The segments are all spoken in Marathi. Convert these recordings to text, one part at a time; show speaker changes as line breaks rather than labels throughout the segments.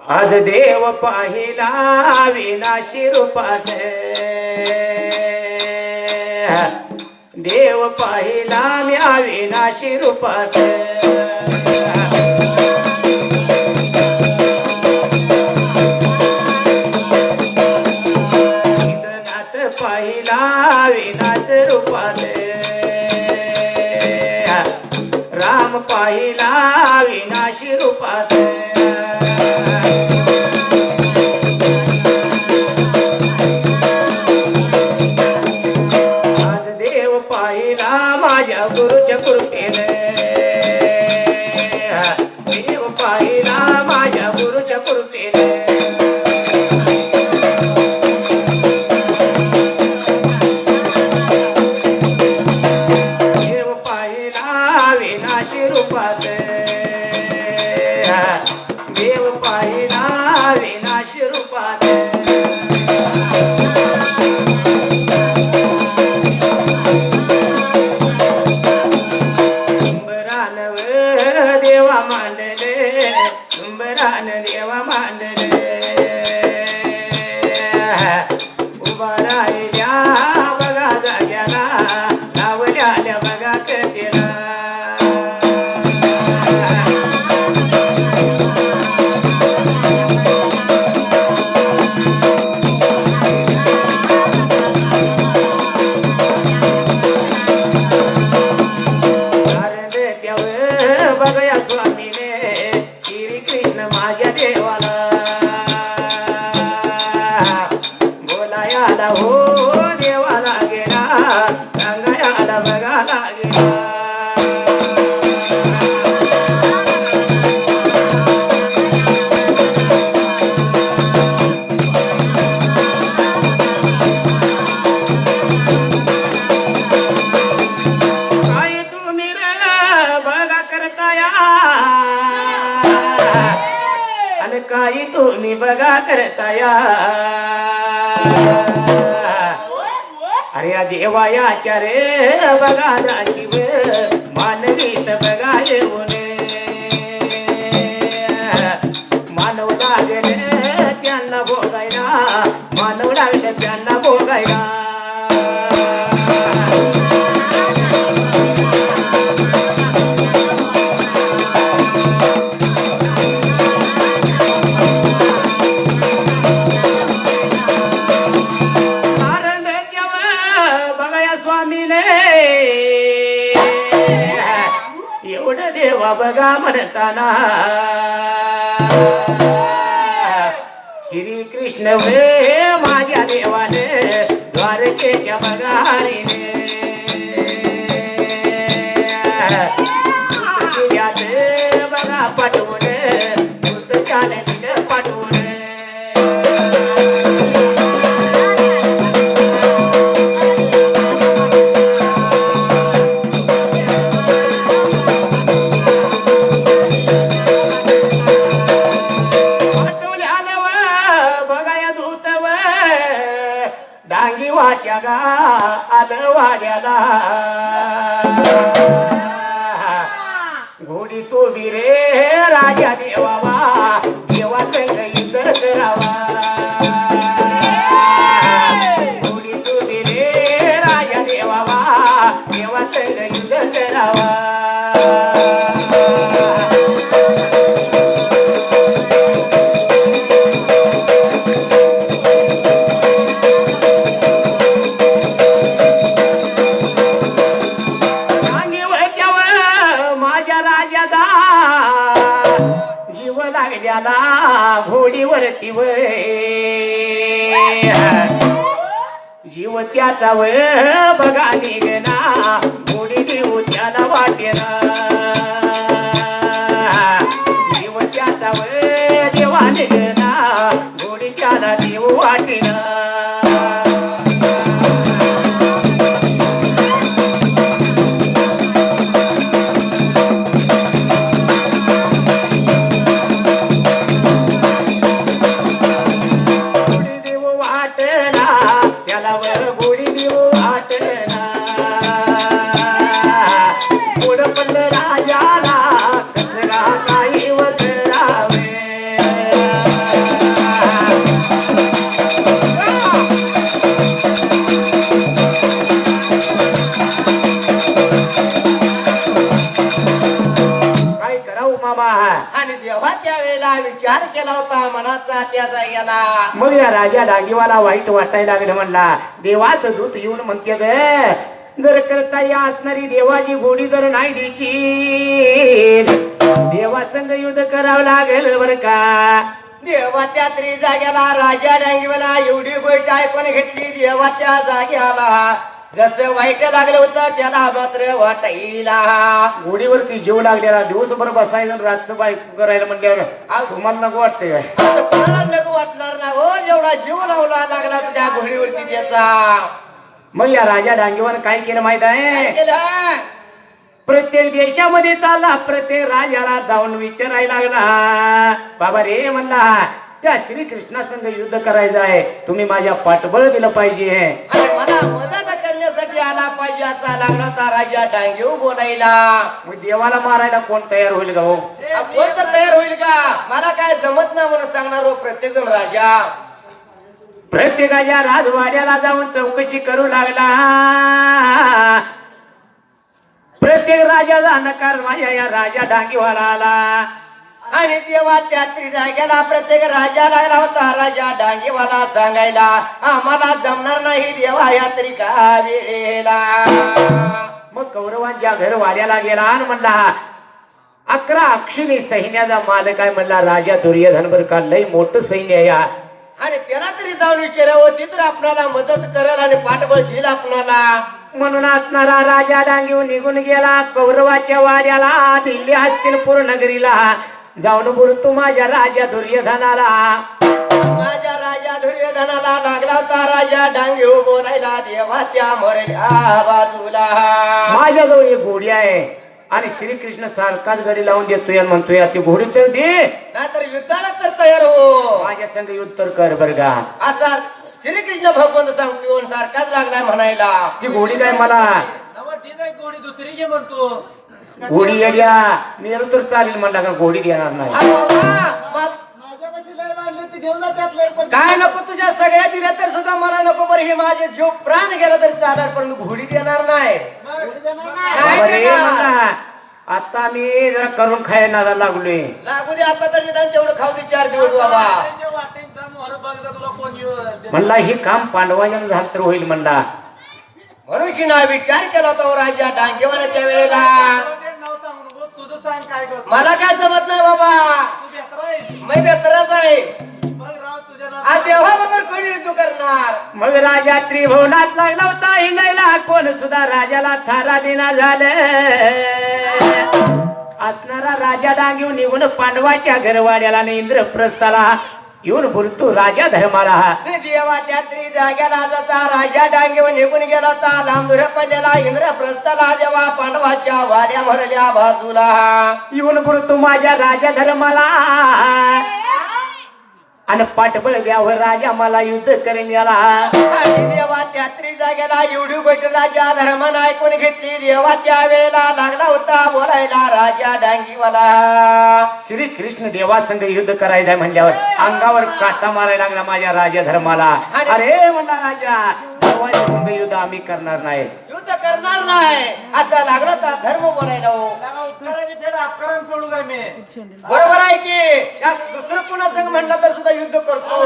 आज देव पाहिला विनाशी रूपात देव पाहिला मी अविनाशी रूपात पाहिला मुलगा करता या अरे देवाया रे बघा शिव मानवीत बघा नाना श्री कृष्ण माझ्या देवाने द्वारकेच्या बघारीने त्याला घोडीवरती जीव त्याचा व बघा निघना घोडी देऊ त्याला वाटेना. जीव त्याचा व देवा निघना घोडी त्याला देऊ वाटेना.
मनाचा त्याचा गेला.
मग या राजा डांगीवाला वाईट वाटायला लागलं म्हणला देवाचं दूत येऊन म्हणते ग जर करता या असणारी देवाची गोडी जर नाही द्यायची देवा संग युद्ध करावं लागेल बर का?
देवा त्या तरी जाग्याला राजा डांगीवाला एवढी गोष्ट ऐकून घेतली देवा त्या जाग्याला. जसं वाईट लागलं होतं त्याला मात्र वाटाईला
गोडीवरती जीव लागलेला दिवसभर बसायचं रातचं बायको करायला म्हणल्यावर तुम्हाला नको वाटतंय काय?
असं कोणाला नको वाटणार ना हो जेवढा जीव लावला लागला त्या घोडीवरती त्याचा.
मग या राजा डांगीवर काय केलं माहीत आहे? प्रत्येक देशामध्ये चालला प्रत्येक राजाला जाऊन विचारायला लागला. बाबा रे म्हणला त्या श्रीकृष्णा संग युद्ध करायचं आहे. तुम्ही माझ्या पाठबळ दिलं पाहिजे.
आणि मला मदत करण्यासाठी आला पाहिजे असा लागला होता राजा डांगेव बोलायला.
मग देवाला मारायला कोण तयार होईल का हो?
आ, कोण तर तयार होईल का? मला काय जमत ना म्हणून सांगणार हो प्रत्येक जण राजा.
प्रत्येकाच्या राजवाड्याला जाऊन चौकशी करू लागला. प्रत्येक राजाचा नकार माझ्या या राजा डांगीवाला आला.
आणि तेव्हा त्या जाग्याला प्रत्येक राजा लागला होता राजा डांगेवाला सांगायला आम्हाला जमणार नाही देवा यात्री का वेळेला.
मग कौरवांच्या घर वाड्याला गेला आणि म्हणला अकरा अक्षिणी सैन्याचा मालक आहे म्हणला राजा दुर्योधन बर का लय मोठं सैन्य या?
आणि त्याला तरी जाऊन विचारावं ती तर आपल्याला मदत करेल आणि पाठबळ देईल आपणाला.
म्हणून असणारा राजा डांगीव निघून गेला कौरवाच्या वाड्याला दिल्ली हस्तिनपूर नगरीला. जाऊन बोलतो माझ्या राजा दुर्योधनाला.
माझ्या राजा दुर्योधनाला लागला होता राजा डांगेव बोलायला देवा त्या मरल्या बाजूला.
माझ्याजवळ एक घोडी आहे आणि श्रीकृष्ण सारखाच गडी लावून देतोय आणि म्हणतोय ती घोडी तर दे.
नाहीतर युद्धाला तर तयार हो.
माझ्या संग युद्ध तर कर बर का.
असा श्रीकृष्ण भगवंत सांगतो सारखाच लागलाय म्हणायला.
ती घोडी काय मला?
गोडी दुसरी घे म्हणतो.
घोडी येड्या मेरू तर चालेल म्हणला का घोडी देणार नाही.
अरे बाबा, मा-
माझ्यापाशी लय मांडले ते घेऊन जा त्यातलं एक पण.
काय नको तुझ्या सगळ्या दिल्या तर सुद्धा मला नको बरं हे माझे जीव प्राण गेला तरी चालेल पण घोडी देणार नाही.
गोडी देणार नाही.
नाही
बाबा रे
देणार.
म्हणला, आता मी जरा करून खायला लागलोय.
लागू दे आता तर निदान तेवढं खाऊ दे चार दिवस बाबा.
वाटेंचा मोहर तुला कोण
म्हणला ही काम पांडवांच्या झालं तर होईल म्हणला.
म्हणून ना विचार केला होता हो राजा वेळेला
सांगू नको तुझं सांग काय करतो?
मला काय जमत नाही बाबा.
तू बेहतर आहे
मी बेतरच आहे.
बघ राव तुझ्या
कोणी करणार?
मग राजा त्रिभुवनात लागला होता हिंगायला. कोण सुद्धा राजाला थारा देना झालं. असणारा राजा डांगीव निघून पांडवाच्या घरवाड्याला आणि इंद्रप्रस्थाला येऊन बोलतो राजा धर्माला
रे देवा त्या त्रि जाग्याला जसा राजा डांगेवर निघून गेला होता. लांबुर पडलेला इंद्रप्रस्थाला देवा पांडवाच्या वाड्या भरल्या बाजूला.
येऊन बोलतो माझ्या राजा धर्माला आणि पाठबळ द्यावं राजा मला युद्ध करेन याला.
आणि देवा त्या त्रि जाग्याला एवढी गोष्ट राजा धर्मानं ऐकून घेतली. देवा त्या वेळेला लागला होता बोलायला राजा डांगीवाला.
श्री कृष्ण देवासंग युद्ध करायचं म्हणल्यावर अंगावर काटा मारायला लागला माझ्या राजा धर्माला. अरे म्हणला राजा देवाच्या संग युद्ध आम्ही करणार नाही.
युद्ध करणार नाही. असा लागला धर्म बोलायला.
अपकरण फेडू काय मी?
बरोबर आहे की? या दुसरं कोणा संग म्हणलं तर सुद्धा युद्ध करतो.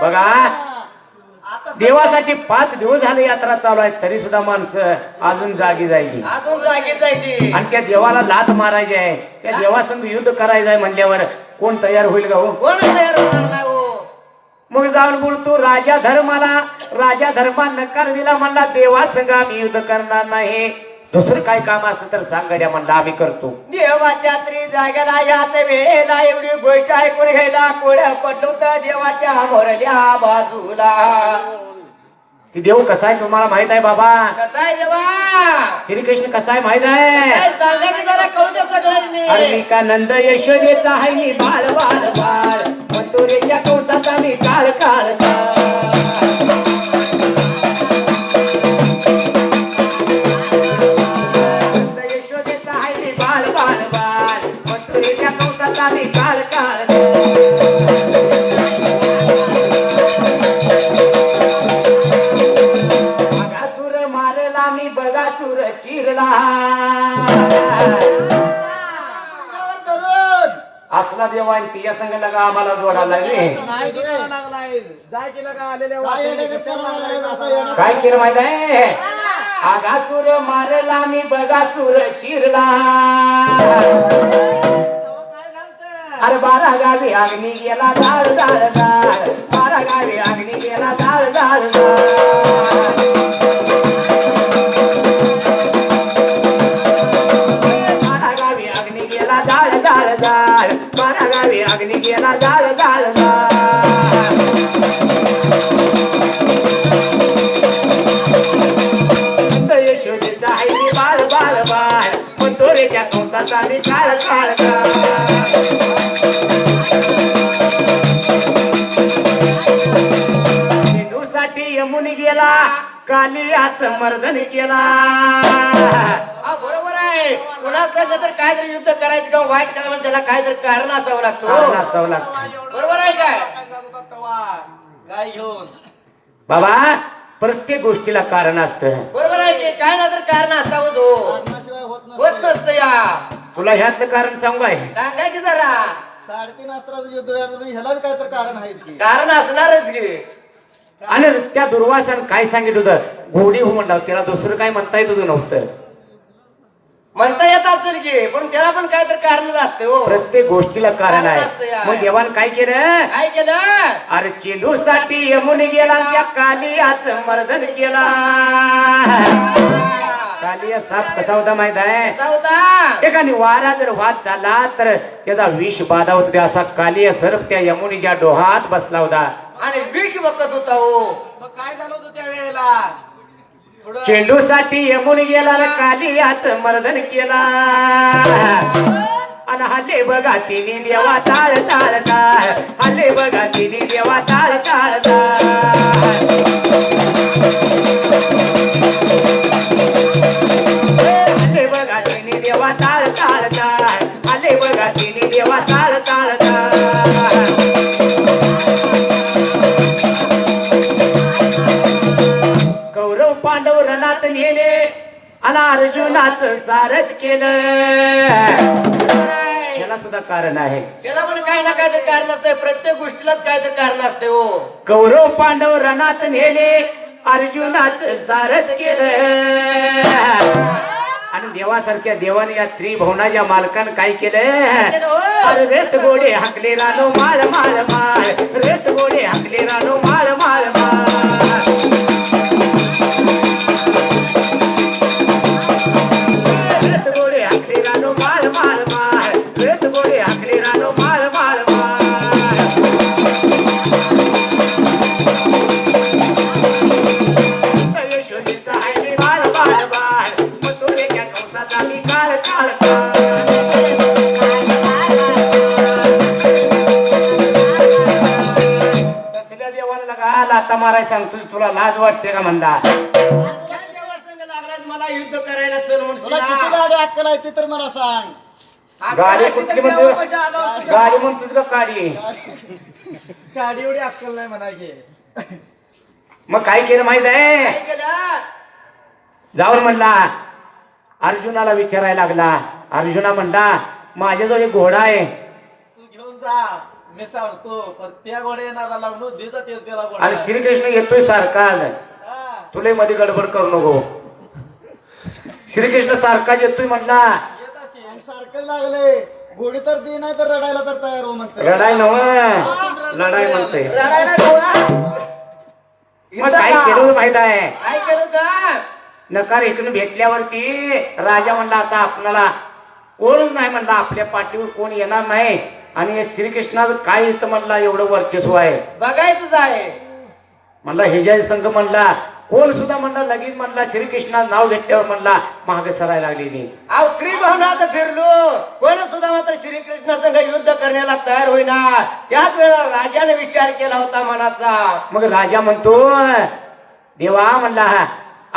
बघा.
आता
देवासाठी पाच दिवस झाले यात्रा चालू आहे तरी सुद्धा माणसं अजून जागी जायची.
अजून आहे ती
आणि त्या देवाला लात मारायची आहे. त्या देवासंग युद्ध करायचं आहे म्हणल्यावर कोण तयार होईल का हो?
कोण तयार होणार नाही हो?
मग जाऊन बोलतो राजा धर्माला राजा धर्मा नकार दिला म्हणला देवा संग आम्ही युद्ध करणार नाही. दुसरं काय काम असतं तर सांगड्या म्हणला आम्ही करतो.
देवाच्या त्रि जाग्याला याच वेळेला एवढी गोष्ट ऐकून घ्यायला कोड्या पडलो तर देवाच्या भरल्या बाजूला.
की देव कसा आहे तुम्हाला माहीत आहे बाबा?
कसा आहे देवा?
श्रीकृष्ण कसा आहे माहीत आहे?
काय सांगा की जरा कळू दे सगळ्यांनी.
अरे का नंद यशोदेचा आहे मी बाळ बाळ बाळ. मथुरेच्या कवचाचा मी काळ काळ संग लगा आम्हाला जोडायला रे
काय
केलं? माहीत आहे? आगासूर मारला मी बगासूर चिरला? अरे बारा गावी अग्नी गेला जाळ जाळ जाळ बारा गावी अग्नी गेला जाळ जाळ जाळ मर्दन केला.
हा बरोबर आहे. कुणा संग तर काहीतरी युद्ध करायचं किंवा वाईट करायचं म्हणजे त्याला काहीतरी कारण असावं
कारण
लागतो
असावं लागतं.
बरोबर आहे काय?
काय घेऊन.
बाबा प्रत्येक गोष्टीला कारण असतं.
बरोबर आहे की? काय ना तर कारण असावं तो
कारणाशिवाय होत
होत
नसतं
या.
तुला ह्यातलं कारण सांगू आहे.
सांगा की जरा.
साडेतीन अस्त्राचं युद्ध म्हणजे ह्याला बी काहीतरी कारण आहेच की.
कारण असणारच की.
आणि त्या दुर्वासन काय सांगित होतं? घोडी हो म्हणला त्याला दुसरं काय म्हणता येत होतं नव्हतं.
म्हणता येत असेल की पण त्याला पण काहीतरी कारणच असते हो.
प्रत्येक गोष्टीला कारण
कारण
आहे. मग देवान काय केलं?
काय केलं?
अरे चेंडू साठी यमुन गेला त्या कालियाच मर्दन केला. कालिया साप कसा होता माहीत आहे? एकाने वारा जर वाद झाला तर त्याचा विष बाधा होत असा कालिया सर्प त्या यमुनीच्या डोहात बसला होता.
आणि विष बघत होता हो.
मग काय झालं होतं त्या वेळेला
चेंडू साठी गेला काली कालियाच मर्दन केला. आणि हल्ले बघा तिने देवा ताळ ताळ ताळ हल्ले बघा तिने देवा ताळ ताळ ताळ केलं. याला सुद्धा कारण आहे.
त्याला पण काही ना काहीतरी कारण असते प्रत्येक गोष्टीलाच काहीतरी कारण असते हो.
कौरव पांडव रणात नेले अर्जुनाचं सारच केलं. आणि देवासारख्या देवाने या त्रिभुवनाच्या मालकानं काय केलं
हो?
अरे रेत गोडे हाकले रानो माळ माळ माळ. रेत गोडे हाकले रानो माळ आहे ती
तर मला सांग.
गाडी कुठली म्हणतो गाडी म्हणतोस का गाडी.
गाडी एवढी अक्कल नाही म्हणायची
मग काय केलं माहीत आहे?
काय
जाऊन म्हणला अर्जुनाला विचारायला लागला. अर्जुना म्हणला माझ्याजवळ एक घोडा आहे.
तू घेऊन जा. मी सांगतो पण त्या गोडे येणार लागलो दिसा तेच
आणि श्रीकृष्ण येतोय सारखा. तुले मध्ये गडबड करू नको. श्रीकृष्ण सारखा येतोय म्हणला.
सारखं लागले. गोडी तर दे नाही तर रडायला तर तयार हो म्हणते
लढाई नव. लढाई म्हणते. मग काय केलं
का?
माहीत आहे?
काय केलं होतं?
नकार इकडून भेटल्यावरती राजा म्हणला आता आपल्याला कोण नाही म्हणला आपल्या पाठीवर कोण येणार नाही. आणि हे श्रीकृष्णाचं काय इथं म्हणला एवढं वर्चस्व आहे.
बघायचंच आहे
म्हणला हेजय संघ म्हणला कोण सुद्धा म्हणला लगेच म्हणला श्रीकृष्णा नाव घेतल्यावर म्हणला महाग सरायला लागलेली
अहो त्रिभुवनात फिरलो. कोण सुद्धा मात्र श्रीकृष्ण संघ युद्ध करण्याला तयार होईना. त्याच वेळेला राजाने विचार केला होता मनाचा.
मग राजा म्हणतो देवा म्हणला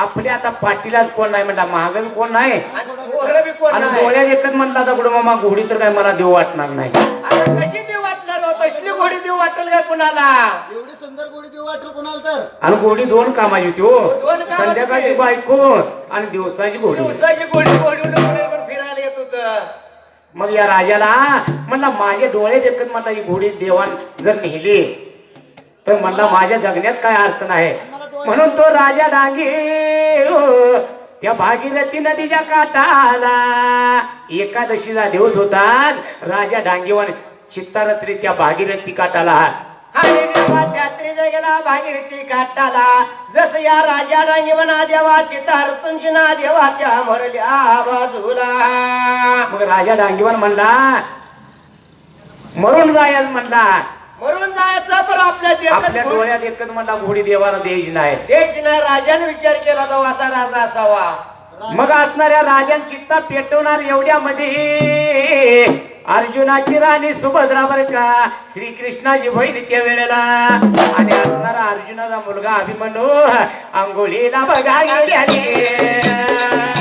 आपल्या आता पाठीलाच कोण नाही म्हणला महाग कोण नाही?
आणि
डोळ्यात एकच म्हणला दगड मामा घोडी तर काय मला देऊ वाटणार नाही.
आता कशी देऊ वाटणार हो? तसली घोडी देऊ वाटेल का कुणाला?
एवढी सुंदर गोडी देऊ वाटेल कोणाला तर?
आणि घोडी दोन कामाची होती हो.
दोन कामाची
संध्याकाळची. बायको आणि दिवसाची घोडी
दिवसाची घोडी पण फिरायला येत होत.
मग या राजाला म्हणला माझे डोळे देखत मला ही घोडी देवान जर नेली तर म्हणला माझ्या जगण्यात काय अर्थ नाही. म्हणून तो राजा डांगे हो, त्या भागीरथी नदीच्या काठाला एकादशीचा दिवस होता. राजा डांगेवर चित्तारत्री त्या भागीरथी काठाला
आणि देवा त्यात्री जगला भागीरथी काटाला. जस या राजा डांगी म्हणा देवा चितार तुंजना देवा त्या मरल्या बाजूला.
मग राजा डांगेवर म्हणला मरून जायला म्हणला.
मरून जायचं पण आपल्या
आपल्या डोळ्यात एकच म्हणला घोडी देवाला द्यायची नाही.
द्यायची नाही राजाने विचार केला तो असा राजा असावा.
मग असणाऱ्या राजन चित्ता पेटवणार एवढ्या मध्ये अर्जुनाची राणी सुभद्रा बर का? श्रीकृष्णाची बहीण त्या वेळेला. आणि असणारा अर्जुनाचा मुलगा अभिमनू आंघोळीला बघा गेल्याने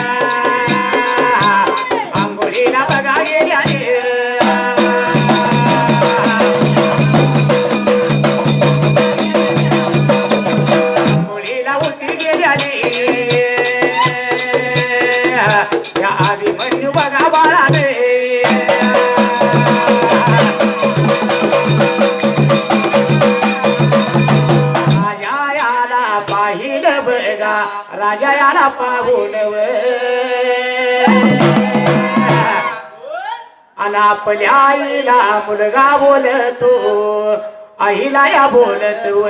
आपल्या आईला मुलगा बोलतो आईला या बोलतो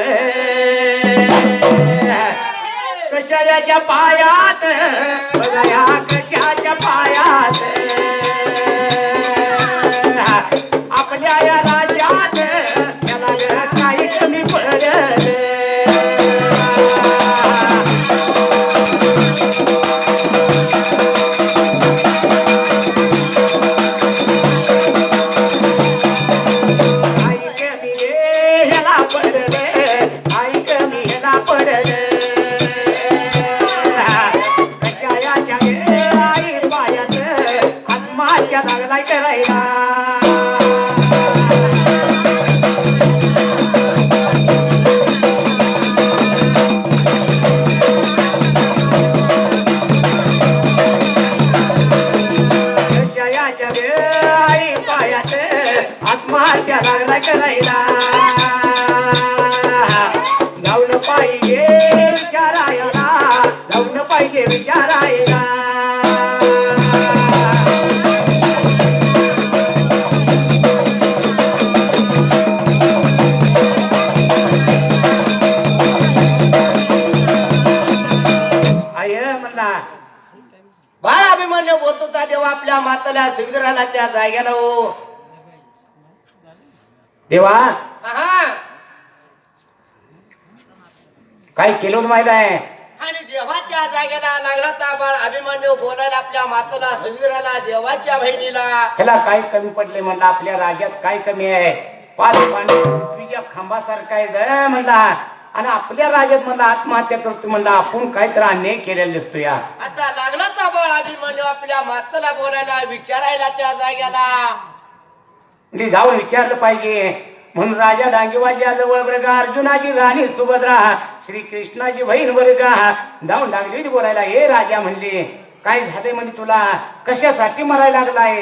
कशाच्या पायात बघा कशाच्या पायात. आपल्या या जाऊन पाहिजे विचारायला आय म्हणला
बाळ अभिमन्यू बोलत तेव्हा आपल्या माताला सुविधराला त्या जाग्याला हो.
देवा
आहा.
काय केलं होतं माहीत आहे?
आणि देवा त्या जागेला लागला तर बाळ अभिमन्यू बोलायला आपल्या माताला सुविधराला देवाच्या बहिणीला.
ह्याला काय कमी पडले म्हणला? आपल्या राज्यात काय कमी आहे? पाच पाणी पृथ्वीच्या खांबासारखा आहे ग म्हणला. आणि आपल्या राज्यात म्हणला आत्महत्या करतो म्हणला. आपण काहीतरी अन्याय केलेला दिसतो या.
असा लागला तर बाळ अभिमन्यू आपल्या माताला बोलायला विचारायला त्या जाग्याला
म्हणजे जाऊन विचारलं पाहिजे. म्हणून राजा डांगेवाजी जवळ अर्जुनाची राणी सुभद्रा श्रीकृष्णाची बहीण बरं का जाऊन डांगेवाजी बोलायला हे राजा म्हणले काय झाले म्हणजे तुला? कशासाठी मरायला लागलाय?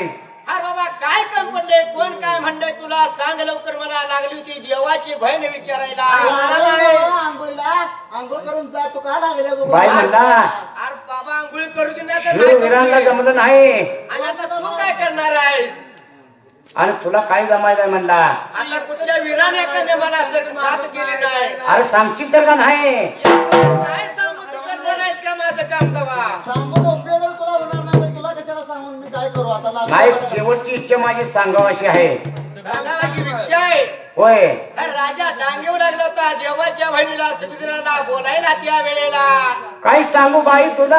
अरे बाबा काय काम पडले कोण काय म्हणलंय तुला? सांग लवकर मला. लागली होती देवाची बहीण विचारायला.
आंघोळीला? आंघोळ करून जा तू का लागले बघू?
बाई म्हणला
अरे बाबा आंघोळी करू दे नाही तर नाही करू
वीरांना
दे.
जमलं नाही.
आणि आता तू काय करणार आहेस?
आणि तुला काय जमायचं म्हणला.
आता कुठल्या वीराने एखाद्या मला असं साथ केली नाही.
अरे सांगशील तर का नाही?
काय सांगू? तू करणार आहेस का माझं काम तवा
सांगून उपयोग तुला होणार नाही तर तुला कशाला सांगून मी काय करू आता? लागलं
नाही. शेवटची इच्छा माझी सांगावाशी आहे. होय.
तर राजा डांगेऊ लागला होता. देवाच्या बहिणीला सुभद्राला बोलायला त्या वेळेला.
काय सांगू बाई तुला?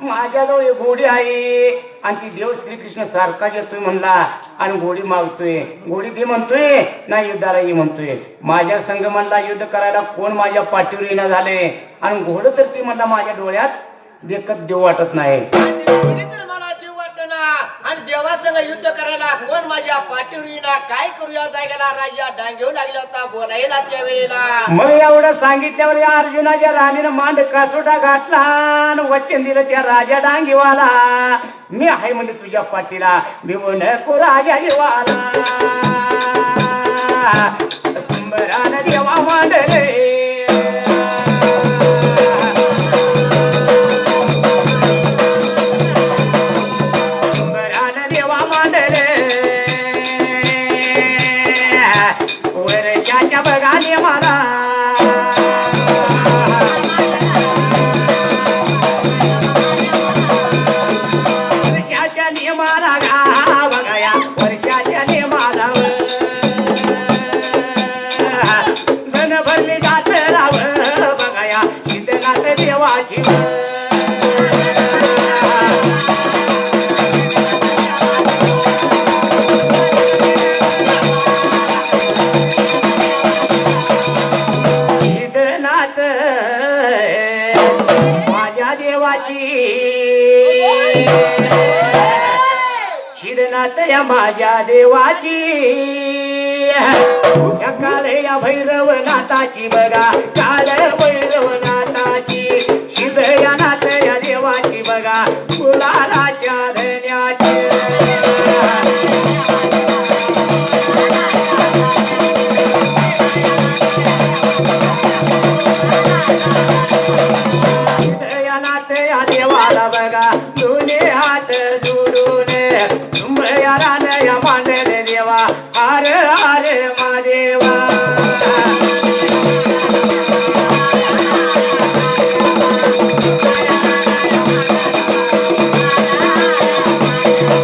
माझ्याजवळ एक घोडी आहे. आणि ती देव श्रीकृष्ण सारखाच येतोय म्हणला. आणि घोडी मागतोय. घोडी दे म्हणतोय. नाही युद्धाला ये म्हणतोय. माझ्या संघ म्हणला युद्ध करायला कोण माझ्या पाठीवर येणं झाले आणि घोड तर ती म्हणला माझ्या डोळ्यात देखत देऊ वाटत नाही.
आणि कोणी तर मला देव वाटना आणि देवासंग युद्ध करायला कोण माझ्या पाठीवर येणार काय करूया जायला राजा डांगेऊ लागला होता बोलायला त्या वेळेला
मग एवढं सांगितल्यावर या अर्जुनाच्या राणीनं मांड कासोटा घातला आणि वचन दिलं त्या राजा डांगीवाला. मी आहे म्हणजे तुझ्या पाठीला भिवू नको राजा जीवाला सुंबरान या काळ या भैरवनाथाची बघा